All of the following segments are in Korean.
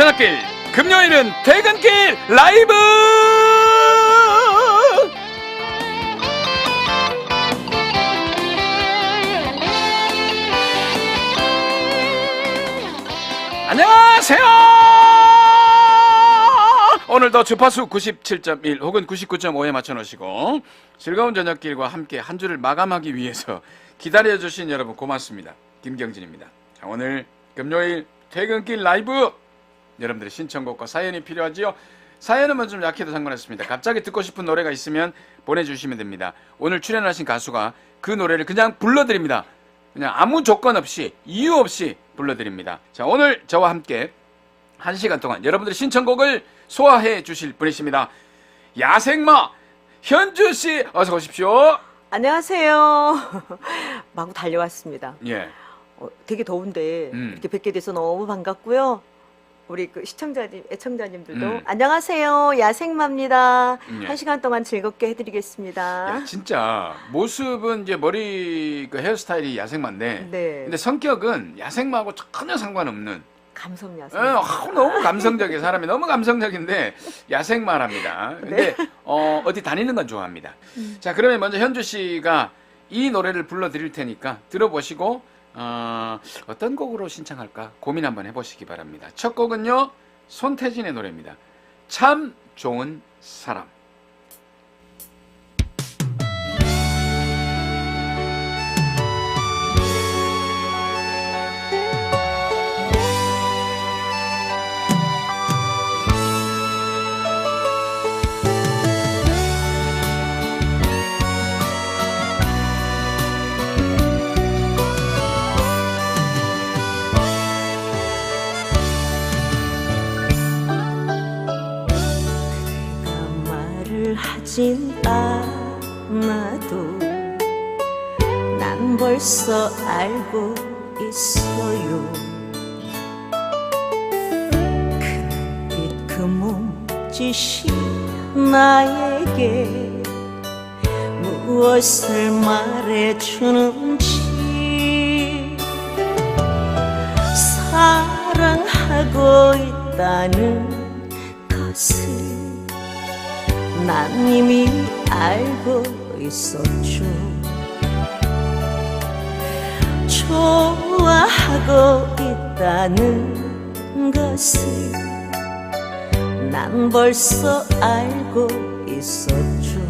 저녁길 금요일은 퇴근길 라이브! 안녕하세요! 오늘도 주파수 97.1 혹은 99.5에 맞춰 놓으시고 즐거운 저녁길과 함께 한 주를 마감하기 위해서 기다려 주신 여러분 고맙습니다. 김경진입니다. 자, 오늘 금요일 퇴근길 라이브 여러분들의 신청곡과 사연이 필요하지요. 사연은 뭐좀 약해도 상관없습니다. 갑자기 듣고 싶은 노래가 있으면 보내주시면 됩니다. 오늘 출연하신 가수가 그 노래를 그냥 불러드립니다. 그냥 아무 조건 없이 이유 없이 불러드립니다. 자 오늘 저와 함께 한 시간 동안 여러분들의 신청곡을 소화해 주실 분이십니다. 야생마 현주 씨 어서 오십시오. 안녕하세요. 마구 달려왔습니다. 예. 어, 되게 더운데 음. 이렇게 뵙게 돼서 너무 반갑고요. 우리 그 시청자님, 애청자님들도 음. 안녕하세요. 야생마입니다. 음, 예. 한 시간 동안 즐겁게 해드리겠습니다. 야, 진짜 모습은 이제 머리 그 헤어스타일이 야생마인데 네. 근데 성격은 야생마하고 전혀 상관없는 감성 야생. 어, 아, 너무 감성적인 사람이 너무 감성적인데 야생마랍니다. 근데 어, 어디 다니는 건 좋아합니다. 자 그러면 먼저 현주 씨가 이 노래를 불러드릴 테니까 들어보시고 어, 어떤 곡으로 신청할까 고민 한번 해보시기 바랍니다. 첫 곡은요 손태진의 노래입니다. 참 좋은 사람. 진 않아도 난 벌써 알고 있어요. 그 눈빛 그 몸짓이 나에게 무엇을 말해주는지 사랑하고 있다는 것을 난 이미 알고 있었죠. 좋아하고 있다는 것을 난 벌써 알고 있었죠.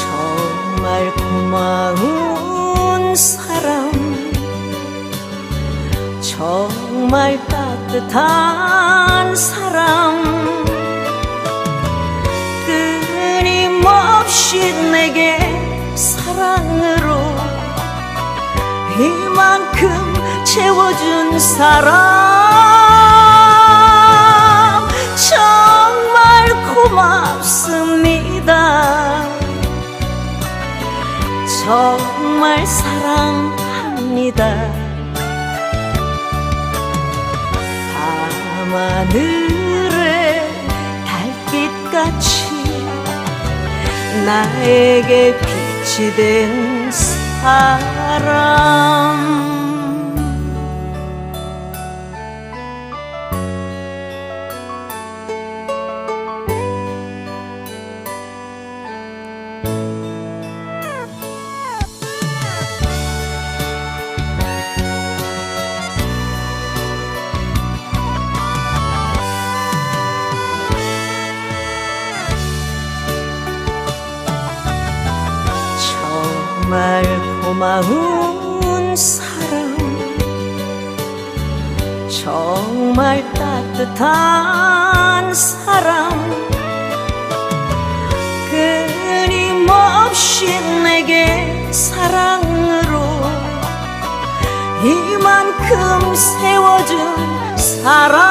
정말 고마운 사람 정말 따뜻한 사람 끊임없이 내게 사랑으로 이만큼 채워준 사람 정말 고맙습니다. 정말 사랑합니다. 밤하늘 나에게 빛이 된 사람 정말 고마운 사람. 정말 따뜻한 사람. 끊임없이 내게 사랑으로 이만큼 세워준 사람.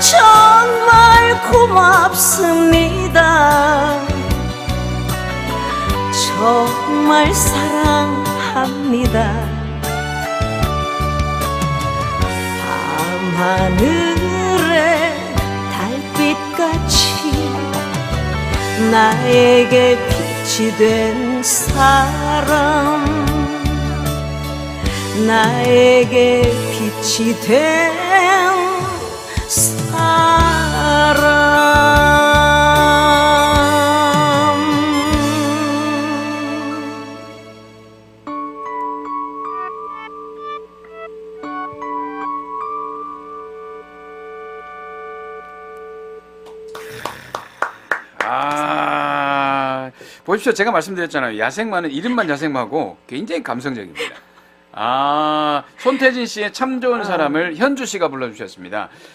정말 고맙습니다 정말 사랑합니다. 밤하늘의 달빛같이 나에게 빛이 된 사람 나에게 빛이 된 사람 보십시오. 제가 말씀드렸잖아요. 야생마는 이름만 야생마고 굉장히 감성적입니다. 아, 손태진 씨의 참 좋은 사람을 현주 씨가 불러주셨습니다.